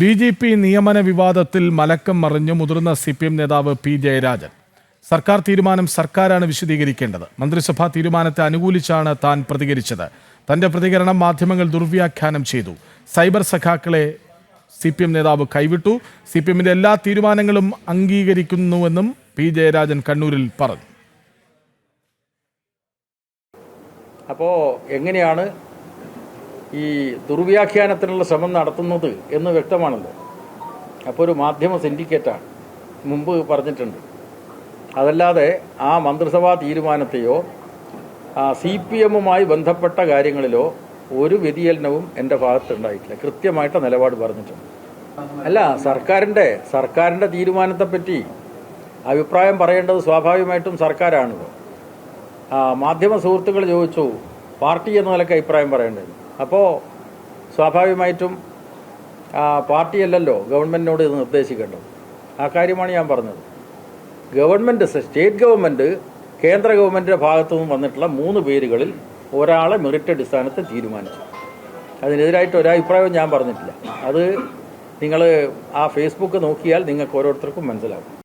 B J P നിയമന വിവാദത്തിൽ മലക്കം മറിഞ്ഞു മുതിർന്ന സി പി എം നേതാവ് പി ജയരാജൻ. സർക്കാർ തീരുമാനം സർക്കാരാണ് വിശദീകരിക്കേണ്ടത്. മന്ത്രിസഭാ തീരുമാനത്തെ അനുകൂലിച്ചാണ് താൻ പ്രതികരിച്ചത്. തന്റെ പ്രതികരണം മാധ്യമങ്ങൾ ദുർവ്യാഖ്യാനം ചെയ്തു. സൈബർ സഖാക്കളെ സി പി എം നേതാവ് കൈവിട്ടു. സി പി എമ്മിന്റെ എല്ലാ തീരുമാനങ്ങളും അംഗീകരിക്കുന്നുവെന്നും പി ജയരാജൻ കണ്ണൂരിൽ പറഞ്ഞു. അപ്പോൾ എങ്ങനെയാണ് ഈ ദുർവ്യാഖ്യാനത്തിനുള്ള ശ്രമം നടത്തുന്നത് എന്ന് വ്യക്തമാണല്ലോ. അപ്പോൾ ഒരു മാധ്യമ സിൻഡിക്കേറ്റാണ്. മുമ്പ് പറഞ്ഞിട്ടുണ്ട്. അതല്ലാതെ ആ മന്ത്രിസഭാ തീരുമാനത്തെയോ സി പി എമ്മുമായി ബന്ധപ്പെട്ട കാര്യങ്ങളിലോ ഒരു വ്യതിചലനവും എന്റെ ഭാഗത്തുണ്ടായിട്ടില്ല. കൃത്യമായിട്ട് നിലപാട് പറഞ്ഞിട്ടുണ്ട്. അല്ല സർക്കാരിന്റെ സർക്കാരിന്റെ തീരുമാനത്തെപ്പറ്റി അഭിപ്രായം പറയേണ്ടത് സ്വാഭാവികമായിട്ടും സർക്കാരാണല്ലോ ആ, മാധ്യമ സുഹൃത്തുക്കൾ ചോദിച്ചു പാർട്ടി എന്ന നിലയ്ക്ക് അഭിപ്രായം പറയേണ്ടത്. അപ്പോൾ സ്വാഭാവികമായിട്ടും പാർട്ടിയല്ലല്ലോ ഗവൺമെന്റിനോട് ഇത് നിർദ്ദേശിക്കേണ്ടത്. ആ കാര്യമാണ് ഞാൻ പറഞ്ഞത്. ഗവൺമെന്റ് സ്റ്റേറ്റ് ഗവൺമെന്റ് കേന്ദ്ര ഗവൺമെന്റിന്റെ ഭാഗത്തു നിന്നും വന്നിട്ടുള്ള മൂന്ന് പേരുകളിൽ ഒരാളെ മെറിറ്റ് അടിസ്ഥാനത്തിൽ തീരുമാനിച്ചു. അതിനെതിരായിട്ട് ഒരഭിപ്രായവും ഞാൻ പറഞ്ഞിട്ടില്ല. അത് നിങ്ങൾ ആ ഫേസ്ബുക്ക് നോക്കിയാൽ നിങ്ങൾക്ക് ഓരോരുത്തർക്കും മനസ്സിലാവും